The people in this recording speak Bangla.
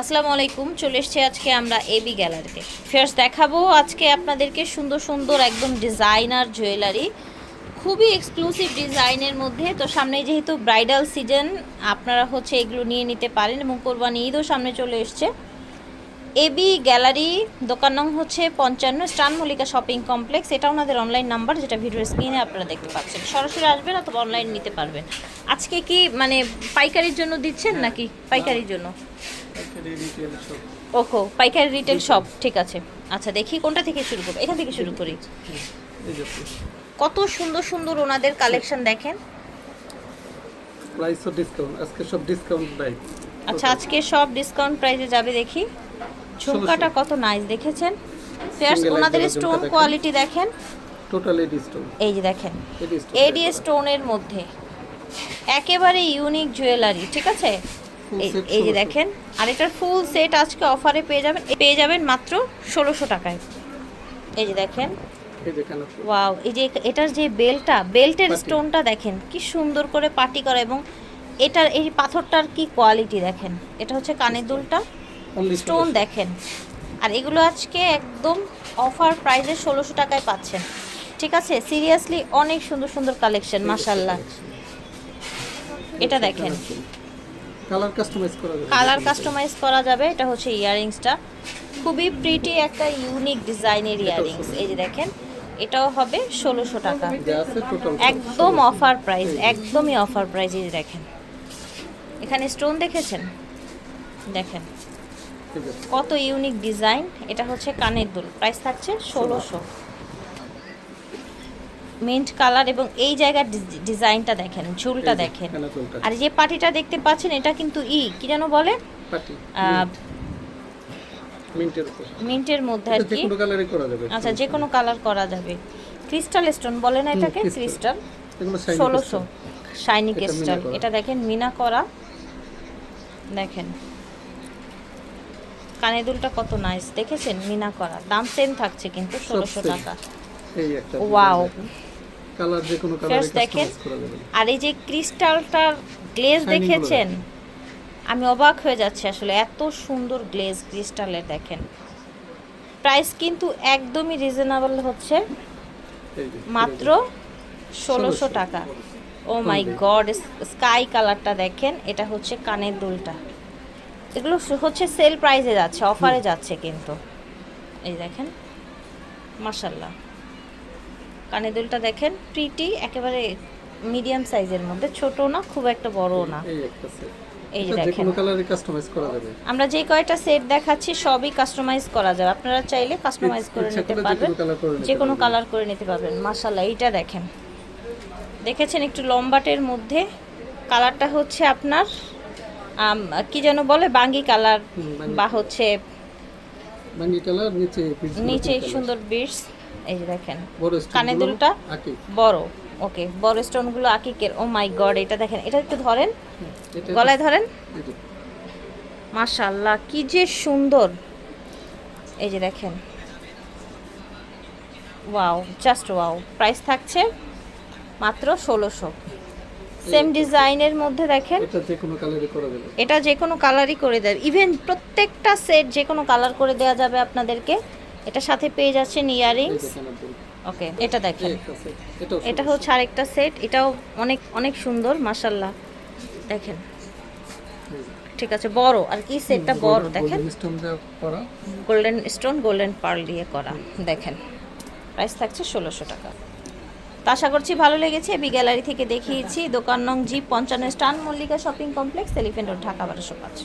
আসসালামু আলাইকুম, চলে এসেছি আজকে আমরা এবি গ্যালারিতে ফার্স্ট দেখাবো আজকে আপনাদেরকে সুন্দর সুন্দর একদম ডিজাইনার জুয়েলারি খুবই এক্সক্লুসিভ ডিজাইনের মধ্যে। তো সামনে যেহেতু ব্রাইডাল সিজন আপনারা হচ্ছে এগুলো নিয়ে নিতে পারেন এবং কোরবানি ঈদও সামনে চলে এসছে। এবি গ্যালারি দোকান নং হচ্ছে পঞ্চান্ন স্টান মল্লিকা শপিং কমপ্লেক্স। এটা ওনাদের অনলাইন নাম্বার যেটা ভিডিও স্ক্রিনে আপনারা দেখতে পাচ্ছেন। সরাসরি আসবেন অথবা অনলাইন নিতে পারবেন। আজকে কি মানে পাইকারির জন্য দিচ্ছেন নাকি? পাইকারির জন্য? ওকো পাইকারি রিটেল শপ ঠিক আছে। আচ্ছা দেখি কোনটা থেকে শুরু করব। এখান থেকে শুরু করি। কত সুন্দর সুন্দর ওনাদের কালেকশন দেখেন। প্রাইস ডিসকাউন্ট আজকে সব ডিসকাউন্ট আচ্ছা আজকে সব ডিসকাউন্ট প্রাইসে যাবে দেখি। ঝুমকাটা কত নাইস দেখেছেন? ফেয়ার্স ওনাদের স্টোন। কোয়ালিটি দেখেন। টোটালি ডিসকাউন্ট এই যে দেখেন এডি স্টোন এডি স্টোনের মধ্যে। একেবারে ইউনিক জুয়েলারি ঠিক আছে? এই- যে দেখেন আর এটার ফুল সেট আজকে অফারে পেয়ে যাবেন পেয়ে যাবেন মাত্র ষোলোশো টাকায়। এই যে দেখেন ওয়াও এই যে এটার যে বেলটা বেল্টের স্টোনটা দেখেন কি সুন্দর করে পাটি করা এবং এটার এই পাথরটার কি কোয়ালিটি দেখেন? এটা হচ্ছে কানের দুলটা। স্টোন দেখেন। আর এগুলো আজকে একদম অফার প্রাইসে ষোলোশো টাকায় পাচ্ছেন। ঠিক আছে? সিরিয়াসলি অনেক সুন্দর সুন্দর কালেকশন মাসাল্লাহ এটা দেখেন। কালার কাস্টমাইজ করা যাবে। কালার কাস্টমাইজ করা যাবে। এটা হচ্ছে ইয়াররিংসটা খুবই প্রিটি একটা ইউনিক ডিজাইনের ইয়াররিংস এই যে দেখেন এটাও হবে ষোলোশো টাকা। একদম অফার প্রাইস একদমই অফার প্রাইস এই দেখেন। এখানে স্টোন দেখেছেন? দেখেন। কত ইউনিক ডিজাইন? এটা হচ্ছে কানের দুল। প্রাইস থাকছে ষোলোশো। মিন্ট কালার এবং এই জায়গার ডিজ- ডিজাইনটা দেখেন ঝুলটা দেখেন। আর যে পাটিটা দেখতে পাচ্ছেন এটা কিন্তু ই কি যেন বলে? মিন্টের মধ্যে আর কি। আচ্ছা যে কোনো কালার করা যাবে। ক্রিস্টাল স্টোন বলে না এটাকে? ক্রিস্টাল ষোলোশো। শাইনি ক্রিস্টাল এটা দেখেন মিনা করা। দেখেন। কানে দুলটা কত নাইস দেখেছেন? মিনা করা। দাম সেম থাকছে কিন্তু ষোলোশো। টাকা। এই একটা Wow. কালার যে কোনো কালারে দেখেন। আর এই যে ক্রিস্টালটার গ্লেজ দেখেছেন? আমি অবাক হয়ে যাচ্ছি আসলে এত সুন্দর গ্লেজ ক্রিস্টালের দেখেন। প্রাইস কিন্তু একদমই রিজনেবল হচ্ছে। মাত্র ষোলোশো 1600 টাকা। ও মাই গড স্কাই কালারটা দেখেন এটা হচ্ছে কানের দুলটা এগুলো হচ্ছে সেল প্রাইসে যাচ্ছে অফারে যাচ্ছে কিন্তু। এই দেখেন মাশাল্লাহ কানের দুলটা দেখেন প্রিটি একেবারে মিডিয়াম সাইজের মধ্যে ছোট না খুব একটা বড়ও না। এই যে দেখেন। কোনো কালারে কাস্টমাইজ করা যাবে। আমরা যে কয়টা সেট দেখাচ্ছি সবই কাস্টমাইজ করা যাবে। আপনারা চাইলে কাস্টমাইজ করে নিতে পারবেন। যে কোনো। কালার করে নিতে পারবেন। মাশাল্লাহ এইটা দেখেন। দেখেছেন একটু লম্বাটের মধ্যে? কালারটা হচ্ছে আপনার কি যেন বলে বাঙ্গি কালার বা হচ্ছে বাঙ্গি কালার নিচে নিচে সুন্দর বিটস এই যে দেখেন stone দুলটা বড় ওকে বড় স্টোনগুলো আকিকের ও মাই গড এটা দেখেন এটা একটু ধরেন গলায় ধরেন। মাশাল্লাহ কি যে সুন্দর। এই যে দেখেন। ওয়াও জাস্ট ওয়াও প্রাইস থাকছে মাত্র ষোলোশো। সেম ডিজাইনের মধ্যে দেখেন। এটা যে কোনো কালারে করা যাবে এটা যে কোনো কালারই করে দেবে। ইভেন প্রত্যেকটা সেট যে কোনো কালার করে দেওয়া যাবে আপনাদেরকে। এটা সাথে পেয়ে যাচ্ছেন ইয়ারিংস। ওকে এটা দেখেন। এটা হচ্ছে আরেকটা সেট এটাও অনেক অনেক সুন্দর মাশাল্লাহ দেখেন। ঠিক আছে বড়। আর কি সেটটা বড় দেখেন। গোল্ডেন স্টোন গোল্ডেন পার্ল দিয়ে করা। দেখেন। প্রাইস থাকছে ষোলোশো টাকা। তো আশা করছি ভালো লেগেছে। বি গ্যালারি থেকে দেখিয়েছি দোকান নং জিপ পঞ্চান্ন স্টান Mallika shopping complex elephant road, Dhaka, বারোশো পাঁচ।